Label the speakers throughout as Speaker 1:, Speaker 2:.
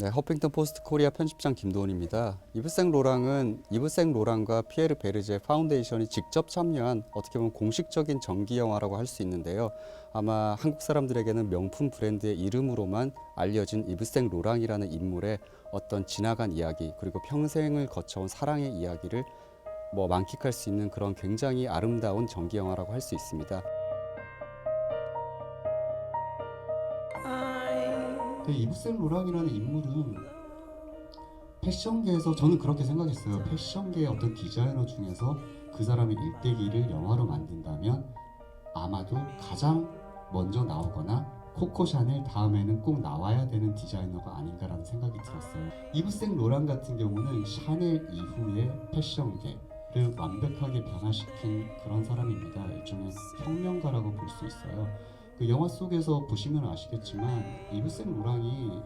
Speaker 1: 네, 허핑턴 포스트 코리아 편집장 김도훈입니다. 이브생 로랑은 이브생 로랑과 피에르 베르제 파운데이션이 직접 참여한 어떻게 보면 공식적인 정기 영화라고 할 수 있는데요. 아마 한국 사람들에게는 명품 브랜드의 이름으로만 알려진 이브생 로랑이라는 인물의 어떤 지나간 이야기 그리고 평생을 거쳐온 사랑의 이야기를 뭐 만끽할 수 있는 그런 굉장히 아름다운 정기 영화라고 할 수 있습니다.
Speaker 2: 이브센 로랑이라는 인물은 패션계에서 저는 그렇게 생각했어요. 패션계의 어떤 디자이너 중에서 그 사람의 일대기를 영화로 만든다면 아마도 가장 먼저 나오거나 코코 샤넬 다음에는 꼭 나와야 되는 디자이너가 아닌가라는 생각이 들었어요. 이브생 로랑 같은 경우는 샤넬 이후의 패션계를 완벽하게 변화시킨 그런 사람입니다. 일종의 혁명가라고 볼 수 있어요. 그 영화 속에서 보시면 아시겠지만 이브센 로랑이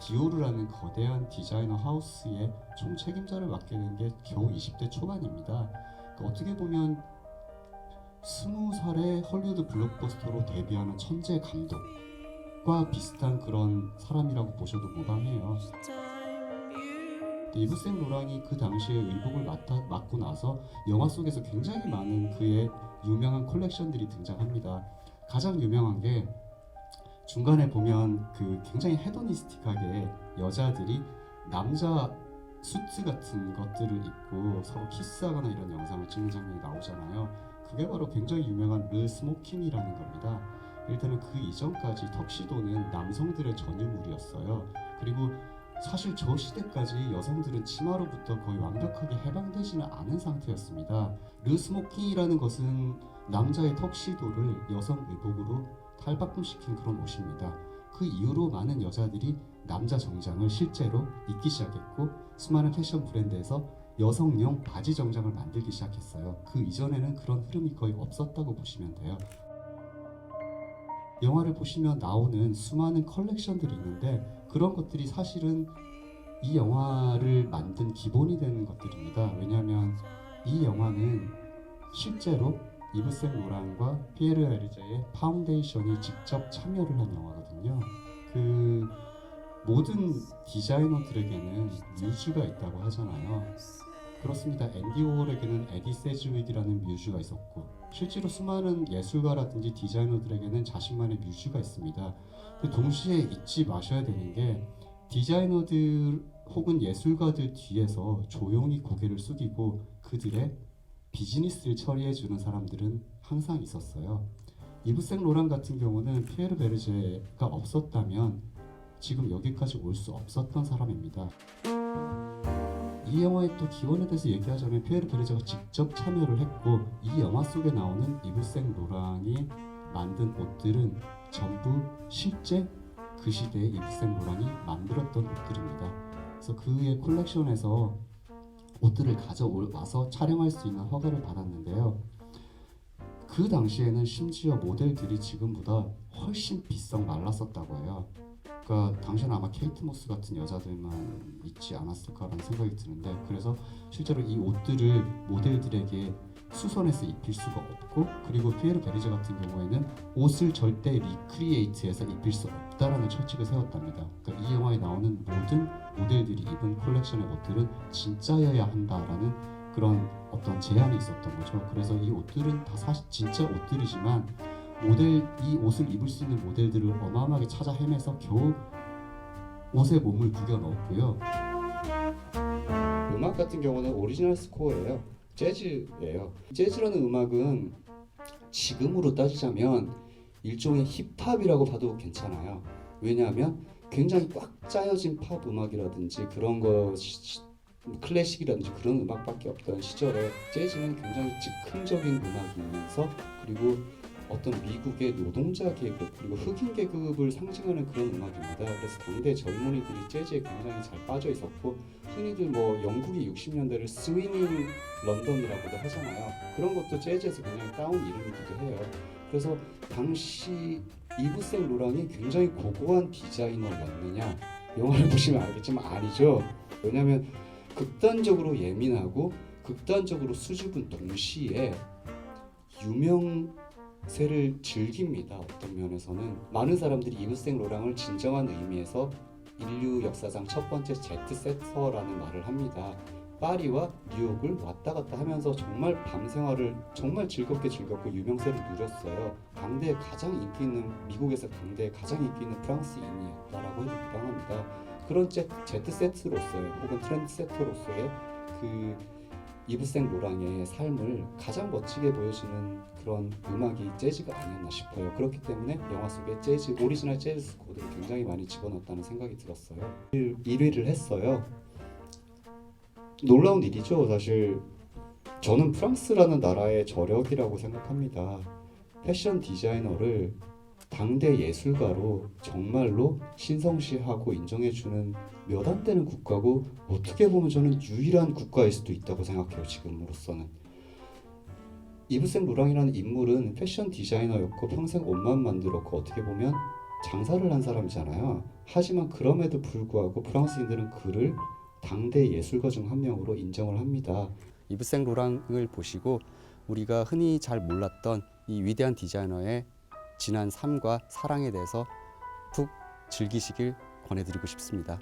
Speaker 2: 디오르라는 거대한 디자이너 하우스의 총 책임자를 맡게 된 게 겨우 20대 초반입니다. 그 어떻게 보면 스무 살의 헐리우드 블록버스터로 데뷔하는 천재 감독과 비슷한 그런 사람이라고 보셔도 무방해요. 이브센 로랑이 그 당시에 의복을 맡아, 맡고 나서 영화 속에서 굉장히 많은 그의 유명한 컬렉션들이 등장합니다. 가장 유명한 게 중간에 보면 그 굉장히 헤도니스틱하게 여자들이 남자 수트 같은 것들을 입고 서로 키스하거나 이런 영상을 찍는 장면이 나오잖아요. 그게 바로 굉장히 유명한 르 스모킹이라는 겁니다. 일단은 그 이전까지 턱시도는 남성들의 전유물이었어요. 그리고 사실 저 시대까지 여성들은 치마로부터 거의 완벽하게 해방되지는 않은 상태였습니다. 르 스모킹이라는 것은 남자의 턱시도를 여성 의복으로 탈바꿈시킨 그런 옷입니다. 그 이후로 많은 여자들이 남자 정장을 실제로 입기 시작했고 수많은 패션 브랜드에서 여성용 바지 정장을 만들기 시작했어요. 그 이전에는 그런 흐름이 거의 없었다고 보시면 돼요. 영화를 보시면 나오는 수많은 컬렉션들이 있는데 그런 것들이 사실은 이 영화를 만든 기본이 되는 것들입니다. 왜냐하면 이 영화는 실제로 이브센 로랑과 피에르 에르제의 파운데이션이 직접 참여를 한 영화거든요. 그 모든 디자이너들에게는 뮤즈가 있다고 하잖아요. 그렇습니다. 앤디 워홀에게는 에디 세즈윅이라는 뮤즈가 있었고 실제로 수많은 예술가라든지 디자이너들에게는 자신만의 뮤즈가 있습니다. 동시에 잊지 마셔야 되는 게 디자이너들 혹은 예술가들 뒤에서 조용히 고개를 숙이고 그들의 비즈니스를 처리해 주는 사람들은 항상 있었어요. 이브생 로랑 같은 경우는 피에르 베르제가 없었다면 지금 여기까지 올 수 없었던 사람입니다. 이 영화의 또 기원에 대해서 얘기하자면 피에르 베르제가 직접 참여를 했고 이 영화 속에 나오는 이브생 로랑이 만든 옷들은 전부 실제 그 시대의 이브생 로랑이 만들었던 옷들입니다. 그래서 그의 콜렉션에서 옷들을 가져와서 촬영할 수 있는 허가를 받았는데요. 그 당시에는 심지어 모델들이 지금보다 훨씬 비싸고 말랐었다고 해요. 그러니까 당시에는 아마 케이트 모스 같은 여자들만 있지 않았을까라는 생각이 드는데 그래서 실제로 이 옷들을 모델들에게 수선해서 입힐 수가 없고 그리고 피에르 베리제 같은 경우에는 옷을 절대 리크리에이트해서 입힐 수 없다라는 철칙을 세웠답니다. 그러니까 이 영화에 나오는 모든 모델들이 입은 콜렉션의 옷들은 진짜여야 한다라는 그런 어떤 제한이 있었던 거죠. 그래서 이 옷들은 다 사실 진짜 옷들이지만 모델 이 옷을 입을 수 있는 모델들을 어마어마하게 찾아 헤매서 겨우 옷에 몸을 구겨 넣었고요. 음악 같은 경우는 오리지널 스코어예요. 재즈예요. 재즈라는 음악은 지금으로 따지자면 일종의 힙합이라고 봐도 괜찮아요. 왜냐하면 굉장히 꽉 짜여진 팝 음악이라든지 그런 거 시- 클래식이라든지 그런 음악밖에 없던 시절에 재즈는 굉장히 즉흥적인 음악이면서 그리고 어떤 미국의 노동자 계급 그리고 흑인 계급을 상징하는 그런 음악입니다. 그래서 당대 젊은이들이 재즈에 굉장히 잘 빠져 있었고 흔히들 뭐 영국이 60년대를 스위닝 런던이라고도 하잖아요. 그런 것도 재즈에서 굉장히 따온 이름이기도 해요. 그래서 당시 이브센 로랑이 굉장히 고고한 디자이너였느냐 영화를 보시면 알겠지만 아니죠. 왜냐하면 극단적으로 예민하고 극단적으로 수줍은 동시에 유명 세를 즐깁니다. 어떤 면에서는 많은 사람들이 이브생 로랑을 진정한 의미에서
Speaker 1: 인류 역사상 첫 번째 제트세터라는 말을 합니다. 파리와 뉴욕을 왔다 갔다 하면서 정말 밤 생활을 정말 즐겁게 즐겼고 유명세를 누렸어요. 당대에 가장 인기 있는 미국에서 당대에 가장 인기 있는 프랑스인이었다라고 해도 무방합니다. 그런 제, 제트세트로서의 혹은 트렌드세터로서의 그 이브생 로랑의 삶을 가장 멋지게 보여주는 그런 음악이 재즈가 아니었나 싶어요. 그렇기 때문에 영화 속에 재즈 오리지널 재즈 코드를 굉장히 많이 집어넣었다는 생각이 들었어요. 1위를 했어요. 놀라운 일이죠. 사실 저는 프랑스라는 나라의 저력이라고 생각합니다. 패션 디자이너를 당대 예술가로 정말로 신성시하고 인정해주는 몇 안 되는 국가고 어떻게 보면 저는 유일한 국가일 수도 있다고 생각해요. 지금으로서는 이브생 로랑이라는 인물은 패션 디자이너였고 평생 옷만 만들었고 어떻게 보면 장사를 한 사람이잖아요. 하지만 그럼에도 불구하고 프랑스인들은 그를 당대 예술가 중 한 명으로 인정을 합니다. 이브생 로랑을 보시고 우리가 흔히 잘 몰랐던 이 위대한 디자이너의 지난 삶과 사랑에 대해서 푹 즐기시길 권해드리고 싶습니다.